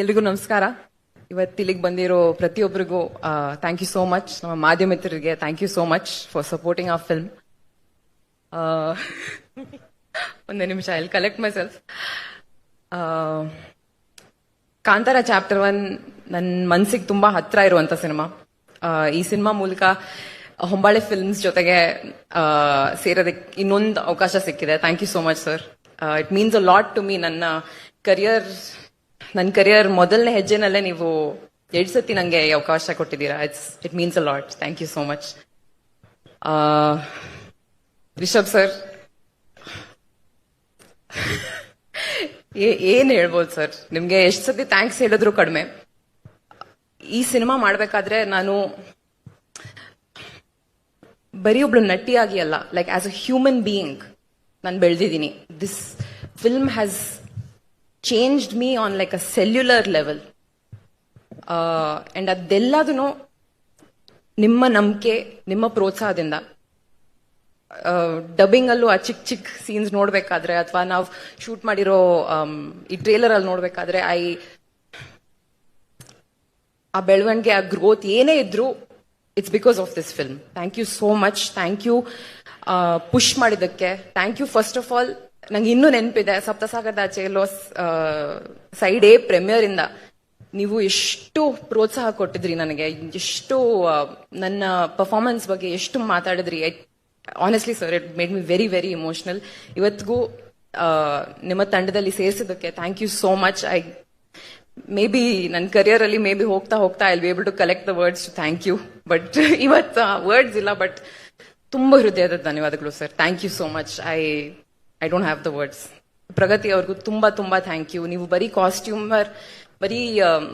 ಎಲ್ರಿಗೂ ನಮಸ್ಕಾರ. ಇವತ್ತು ಇಲ್ಲಿಗೆ ಬಂದಿರೋ ಪ್ರತಿಯೊಬ್ಬರಿಗೂ ಥ್ಯಾಂಕ್ ಯು ಸೋ ಮಚ್ ನಮ್ಮ ಮಾಧ್ಯಮ ಮಿತ್ರರಿಗೆ thank you so much for supporting ಆ ಫಿಲ್ಮ್ ಒಂದು ನಿಮಿಷ I'll collect myself Kantara chapter one ನನ್ನ ಮನ್ಸಿಗೆ ತುಂಬಾ ಹತ್ರ ಇರುವಂತ ಸಿನಿಮಾ. ಈ ಸಿನಿಮಾ ಮೂಲಕ ಹೊಂಬಾಳೆ ಫಿಲ್ಮ್ಸ್ ಜೊತೆಗೆ ಸೇರೋದಕ್ಕೆ ಇನ್ನೊಂದು ಅವಕಾಶ ಸಿಕ್ಕಿದೆ. Thank you so much sir it means a lot to me ನನ್ನ ಕರಿಯರ್ ನನ್ನ ಕರಿಯರ್ ಮೊದಲನೇ ಹೆಜ್ಜೆನಲ್ಲೇ ನೀವು ಎರಡು ಸತಿ ನನಗೆ ಅವಕಾಶ ಕೊಟ್ಟಿದ್ದೀರಾ. It's it means a lot thank you so much Rishab sir. ಏನ್ ಹೇಳ್ಬೋದು ಸರ್? ನಿಮ್ಗೆ ಎಷ್ಟು ಸತಿ ಥ್ಯಾಂಕ್ಸ್ ಹೇಳಿದ್ರು ಕಡಿಮೆ. ಈ ಸಿನಿಮಾ ಮಾಡಬೇಕಾದ್ರೆ ನಾನು ಬರೀ ಒಬ್ಳು ನಟಿಯಾಗಿ ಅಲ್ಲ like as a human being ನಾನು ಬೆಳೆದಿದ್ದೀನಿ. This film has changed me on like a cellular level and ಅದೆಲ್ಲದೂ ನಿಮ್ಮ ನಂಬಿಕೆ, ನಿಮ್ಮ ಪ್ರೋತ್ಸಾಹದಿಂದ ಡಬ್ಬಿಂಗ್ ಅಲ್ಲೂ ಆ ಚಿಕ್ಕ ಚಿಕ್ಕ ಸೀನ್ಸ್ ನೋಡ್ಬೇಕಾದ್ರೆ, ಅಥವಾ ನಾವು ಶೂಟ್ ಮಾಡಿರೋ ಈ ಟ್ರೇಲರ್ ಅಲ್ಲಿ ನೋಡ್ಬೇಕಾದ್ರೆ, ಐ, ಆ ಬೆಳವಣಿಗೆ, ಆ ಗ್ರೋತ್ ಏನೇ ಇದ್ರೂ it's because of this film thank you so much thank you push ಮಾಡಿದ್ದಕ್ಕೆ. Thank you first of all ನಂಗೆ ಇನ್ನೂ ನೆನಪಿದೆ ಸಪ್ತಸಾಗರದ ಆಚೆ ಲೋಸ್ ಸೈಡ್ ಎ ಪ್ರೆಮಿಯರ್ ಇಂದ ನೀವು ಎಷ್ಟು ಪ್ರೋತ್ಸಾಹ ಕೊಟ್ಟಿದ್ರಿ ನನಗೆ, ಎಷ್ಟು ನನ್ನ ಪರ್ಫಾರ್ಮೆನ್ಸ್ ಬಗ್ಗೆ ಎಷ್ಟು ಮಾತಾಡಿದ್ರಿ. Honestly sir it made me very very emotional ಇವತ್ತಿಗೂ ನಿಮ್ಮ ತಂಡದಲ್ಲಿ ಸೇರಿಸಿದ್ದಕ್ಕೆ thank you so much I maybe ನನ್ನ ಕರಿಯರ್ ಅಲ್ಲಿ ಮೇ ಬಿ ಹೋಗ್ತಾ ಹೋಗ್ತಾ I be able to collect the words thank you but ಇವತ್ತು ವರ್ಡ್ಸ್ ಇಲ್ಲ ಬಟ್ ತುಂಬಾ ಹೃದಯದ ಧನ್ಯವಾದಗಳು sir thank you so much I I don't have the words Pragathi ಅವ್ರಿಗೂ ತುಂಬಾ ತುಂಬಾ ಥ್ಯಾಂಕ್ ಯು ನೀವು ಬರೀ ಕಾಸ್ಟ್ಯೂಮರ್ ಬರೀ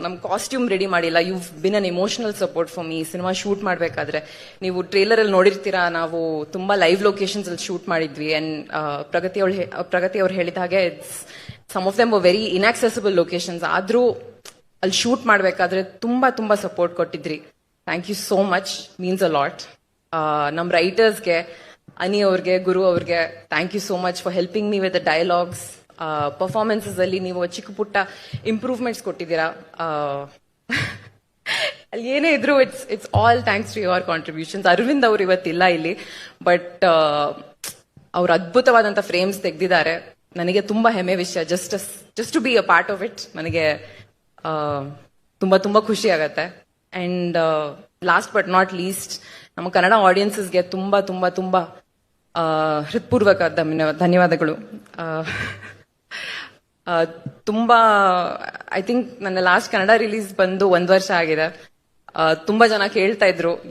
ನಮ್ಮ ಕಾಸ್ಟ್ಯೂಮ್ ರೆಡಿ ಮಾಡಿಲ್ಲ. You been an emotional support for me cinema shoot ಮಾಡಬೇಕಾದ್ರೆ ನೀವು ಟ್ರೇಲರ್ ಅಲ್ಲಿ ನೋಡಿರ್ತೀರಾ? ನಾವು ತುಂಬಾ ಲೈವ್ ಲೊಕೇಶನ್ಸ್ ಅಲ್ಲಿ ಶೂಟ್ ಮಾಡಿದ್ವಿ. ಅಂಡ್ ಪ್ರಗತಿ ಅವಳು ಪ್ರಗತಿ ಅವ್ರು ಹೇಳಿದ ಹಾಗೆ some of them very inaccessible locations ಆದ್ರೂ ಅಲ್ಲಿ ಶೂಟ್ ಮಾಡಬೇಕಾದ್ರೆ ತುಂಬಾ ತುಂಬಾ support ಕೊಟ್ಟಿದ್ರಿ. Thank you so much means a lot ನಮ್ಮ ರೈಟರ್ಸ್ಗೆ ಅನಿ ಅವ್ರಿಗೆ, ಗುರು ಅವ್ರಿಗೆ thank you so much for helping me with dialogues performances ಅಲ್ಲಿ ನೀವು ಚಿಕ್ಕ ಪುಟ್ಟ ಇಂಪ್ರೂವ್ಮೆಂಟ್ಸ್ ಕೊಟ್ಟಿದ್ದೀರಾ. ಅಲ್ಲಿ ಏನೇ ಇದ್ರು it's it's all thanks to your contributions Aravind ಅವ್ರು ಇವತ್ತಿಲ್ಲ ಇಲ್ಲಿ ಬಟ್ ಅವ್ರು ಅದ್ಭುತವಾದಂತ ಫ್ರೇಮ್ಸ್ ತೆಗೆದಿದ್ದಾರೆ. ನನಗೆ ತುಂಬಾ ಹೆಮ್ಮೆ ವಿಷಯ. Just just to be a part of it ನನಗೆ ತುಂಬಾ ತುಂಬಾ ಖುಷಿ ಆಗತ್ತೆ. And last but not least ನಮ್ಮ ಕನ್ನಡ ಆಡಿಯನ್ಸಸ್ಗೆ ತುಂಬಾ ತುಂಬಾ ತುಂಬಾ ಹೃತ್ಪೂರ್ವಕ ಧನ್ಯವಾ- ಧನ್ಯವಾದಗಳು. ತುಂಬಾ ಐ ಥಿಂಕ್ ನನ್ನ ಲಾಸ್ಟ್ ಕನ್ನಡ ರಿಲೀಸ್ ಬಂದು ಒಂದು ವರ್ಷ ಆಗಿದೆ. ತುಂಬಾ ಜನ ಕೇಳ್ತಾ ಇದ್ರು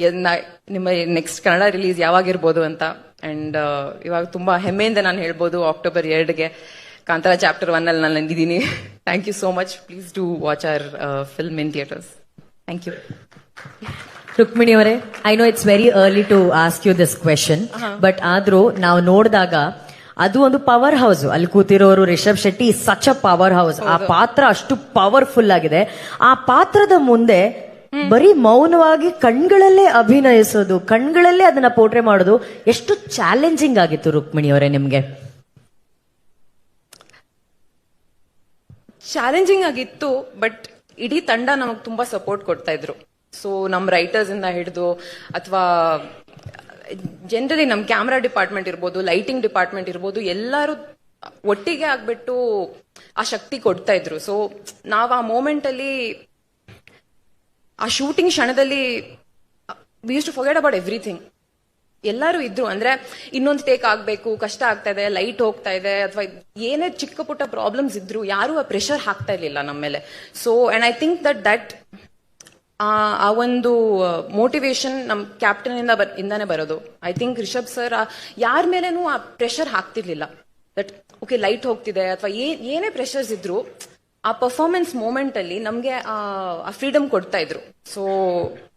ನಿಮ್ಮ ನೆಕ್ಸ್ಟ್ ಕನ್ನಡ ರಿಲೀಸ್ ಯಾವಾಗಿರ್ಬೋದು ಅಂತ. ಅಂಡ್ ಇವಾಗ ತುಂಬಾ ಹೆಮ್ಮೆಯಿಂದ ನಾನು ಹೇಳ್ಬೋದು ಅಕ್ಟೋಬರ್ ಎರಡ್ಗೆ ಕಾಂತಾರ ಚಾಪ್ಟರ್ ಒನ್ ಅಲ್ಲಿ ನಾನು ನಂದಿದ್ದೀನಿ. Thank you so much please do watch our film in theatres thank you Rukmini ಅವರೇ I know it's very early to ask you this question but ಆದ್ರೂ ನಾವು ನೋಡಿದಾಗ ಅದು ಒಂದು ಪವರ್ ಹೌಸ್ ಅಲ್ಲಿ ಕೂತಿರೋರು Rishab Shetty such a powerhouse ಆ ಪಾತ್ರ ಅಷ್ಟು ಪವರ್ಫುಲ್ ಆಗಿದೆ. ಆ ಪಾತ್ರದ ಮುಂದೆ ಬರೀ ಮೌನವಾಗಿ ಕಣ್ಗಳಲ್ಲೇ ಅಭಿನಯಿಸೋದು ಕಣ್ಗಳಲ್ಲೇ ಅದನ್ನ ಪೋಟ್ರೆ ಮಾಡೋದು ಎಷ್ಟು ಚಾಲೆಂಜಿಂಗ್ ಆಗಿತ್ತು ರುಕ್ಮಿಣಿ ಅವರೇ ನಿಮ್ಗೆ? ಚಾಲೆಂಜಿಂಗ್ ಆಗಿತ್ತು ಬಟ್ ಇಡೀ ತಂಡ ನಮಗ್ ತುಂಬಾ ಸಪೋರ್ಟ್ ಕೊಡ್ತಾ ಇದ್ರು. ಸೊ ನಮ್ಮ ರೈಟರ್ಸ್ ಇಂದ ಹಿಡಿದು ಅಥವಾ ಜನರಲಿ ನಮ್ಮ ಕ್ಯಾಮ್ರಾ ಡಿಪಾರ್ಟ್ಮೆಂಟ್ ಇರ್ಬೋದು ಲೈಟಿಂಗ್ ಡಿಪಾರ್ಟ್ಮೆಂಟ್ ಇರ್ಬೋದು, ಎಲ್ಲರೂ ಒಟ್ಟಿಗೆ ಆಗ್ಬಿಟ್ಟು ಆ ಶಕ್ತಿ ಕೊಡ್ತಾ ಇದ್ರು. ಸೊ ನಾವು ಆ ಮೂಮೆಂಟ್ ಅಲ್ಲಿ ಆ ಶೂಟಿಂಗ್ ಕ್ಷಣದಲ್ಲಿ we use to forget about everything ಎಲ್ಲರೂ ಇದ್ರು. ಅಂದ್ರೆ ಇನ್ನೊಂದು ಟೇಕ್ ಆಗ್ಬೇಕು, ಕಷ್ಟ ಆಗ್ತಾ ಇದೆ ಲೈಟ್ ಹೋಗ್ತಾ ಇದೆ, ಅಥವಾ ಏನೇ ಚಿಕ್ಕ ಪುಟ್ಟ ಪ್ರಾಬ್ಲಮ್ಸ್ ಇದ್ರು, ಯಾರು ಆ ಪ್ರೆಷರ್ ಹಾಕ್ತಾ ಇರ್ಲಿಲ್ಲ ನಮ್ಮ ಮೇಲೆ. So and I think that that ಆ ಒಂದು ಮೋಟಿವೇಶನ್ ನಮ್ಮ ಕ್ಯಾಪ್ಟನ್ ಇಂದ ಇಂದಾನೆ ಬರೋದು. ಐ ಥಿಂಕ್ ರಿಷಬ್ ಸರ್ ಯಾರ ಮೇಲೇನೂ ಆ ಪ್ರೆಷರ್ ಹಾಕ್ತಿರ್ಲಿಲ್ಲ. ದಟ್ ಓಕೆ ಲೈಟ್ ಹೋಗ್ತಿದೆ ಅಥವಾ ಏನೇ ಪ್ರೆಷರ್ಸ್ ಇದ್ರು ಆ ಪರ್ಫಾರ್ಮೆನ್ಸ್ ಮೂಮೆಂಟ್ ಅಲ್ಲಿ ನಮ್ಗೆ ಆ ಫ್ರೀಡಮ್ ಕೊಡ್ತಾ ಇದ್ರು. ಸೊ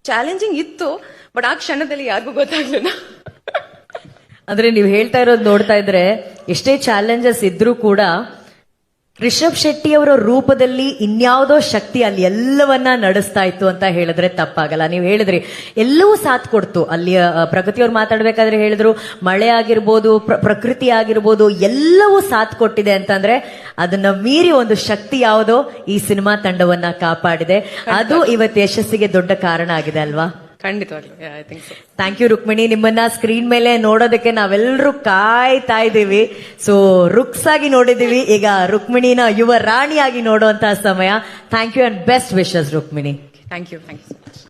ಚಾಲೆಂಜಿಂಗ್ ಇತ್ತು ಬಟ್ ಆ ಕ್ಷಣದಲ್ಲಿ ಯಾರಿಗೂ ಗೊತ್ತಾಗ್ಲಿಲ್ಲ. ಅಂದ್ರೆ ನೀವು ಹೇಳ್ತಾ ಇರೋದು ನೋಡ್ತಾ ಇದ್ರೆ ಎಷ್ಟೇ ಚಾಲೆಂಜಸ್ ಇದ್ರೂ ಕೂಡ ರಿಷಬ್ ಶೆಟ್ಟಿ ಅವರ ರೂಪದಲ್ಲಿ ಇನ್ಯಾವುದೋ ಶಕ್ತಿ ಅಲ್ಲಿ ಎಲ್ಲವನ್ನ ನಡೆಸ್ತಾ ಇತ್ತು ಅಂತ ಹೇಳಿದ್ರೆ ತಪ್ಪಾಗಲ್ಲ. ನೀವು ಹೇಳಿದ್ರಿ ಎಲ್ಲವೂ ಸಾಥ್ ಕೊಡ್ತು. ಅಲ್ಲಿ ಪ್ರಗತಿಯವ್ರು ಮಾತಾಡ್ಬೇಕಾದ್ರೆ ಹೇಳಿದ್ರು ಮಳೆ ಆಗಿರ್ಬೋದು ಪ್ರಕೃತಿ ಆಗಿರ್ಬೋದು ಎಲ್ಲವೂ ಸಾಥ್ ಕೊಟ್ಟಿದೆ ಅಂತಂದ್ರೆ ಅದನ್ನ ಮೀರಿ ಒಂದು ಶಕ್ತಿ ಯಾವುದೋ ಈ ಸಿನಿಮಾ ತಂಡವನ್ನ ಕಾಪಾಡಿದೆ. ಅದು ಇವತ್ತು ಯಶಸ್ಸಿಗೆ ದೊಡ್ಡ ಕಾರಣ ಆಗಿದೆ ಅಲ್ವಾ? ಖಂಡಿತವಾಗ್ಲು. I think so thank you Rukmini ನಿಮ್ಮನ್ನ ಸ್ಕ್ರೀನ್ ಮೇಲೆ ನೋಡೋದಕ್ಕೆ ನಾವೆಲ್ಲರೂ ಕಾಯ್ತಾ ಇದ್ದೀವಿ. ಸೊ ರುಕ್ಸ್ ಆಗಿ ನೋಡಿದೀವಿ ಈಗ ರುಕ್ಮಿಣಿನ ಯುವ ರಾಣಿಯಾಗಿ ನೋಡುವಂತಹ ಸಮಯ. Thank you and best wishes Rukmini thank you thank you